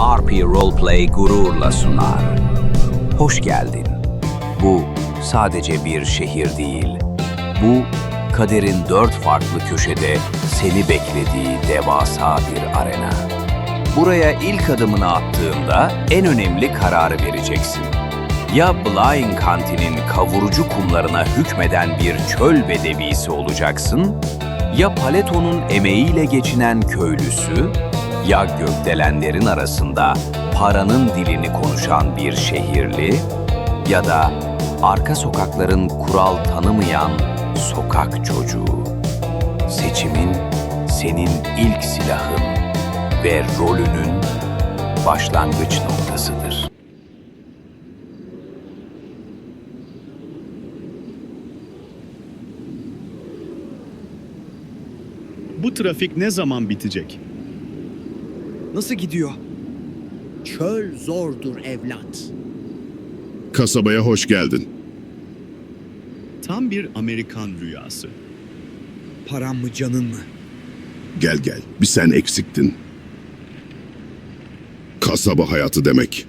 RP Roleplay gururla sunar. Hoş geldin. Bu sadece bir şehir değil. Bu kaderin dört farklı köşede seni beklediği devasa bir arena. Buraya ilk adımını attığında en önemli kararı vereceksin. Ya Blind Kanti'nin kavurucu kumlarına hükmeden bir çöl bedevisi olacaksın, ya Paleto'nun emeğiyle geçinen köylüsü, ya gökdelenlerin arasında paranın dilini konuşan bir şehirli, ya da arka sokakların kural tanımayan sokak çocuğu. Seçimin senin ilk silahın ve rolünün başlangıç noktasıdır. Bu trafik ne zaman bitecek? Nasıl gidiyor? Çöl zordur evlat. Kasabaya hoş geldin. Tam bir Amerikan rüyası. Param mı canın mı? Gel gel. Bir sen eksiktin. Kasaba hayatı demek.